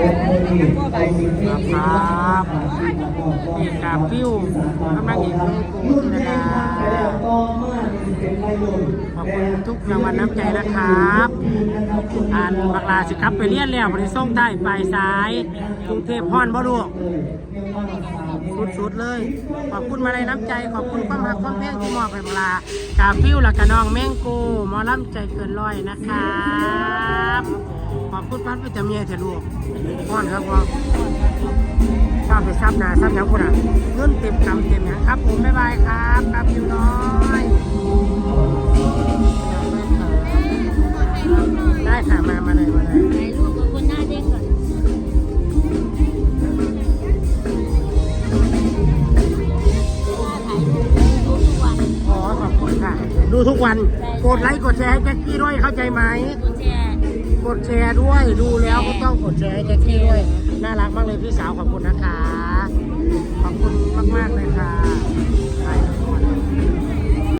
ครับนี่กาฟิวกำลังอีกมือกูจินดาขอบคุณทุกรางวัลน้ำใจนะครับอ่านบักลาสิครับไปเรียนแล้วบริส่งใต้ปลายสายกรุงเทพพรบ่ลูกสุดๆเลย ขอบคุณมาเลยน้ำใจ ขอบคุณความรักความแพงที่มอบให้บักลากาฟิวและกะน้องแมงกูมอลำใจเกินร้อยนะครับ อบคุณพัดไปจำเมียเถอะลูกพ่อนครับพ่อชอบไปซับหนาซับยังคนอะเงินเต็มกำเต็มอยังครับผมบ๊ายบายครับครับอยู่น้อยได้ค่ะมามาเลยมาเลย ดูทุกวัน กดไลค์กดแชร์ให้แจ็คกี้ด้วยเข้าใจไหมกดแชร์ด้วยดูแล้วก็ต้องกดแชร์ให้แจ็คกี้ด้วย น่ารักมากเลยพี่สาวขอบคุณนะคะ ขอบคุณมากๆเลยค่ะ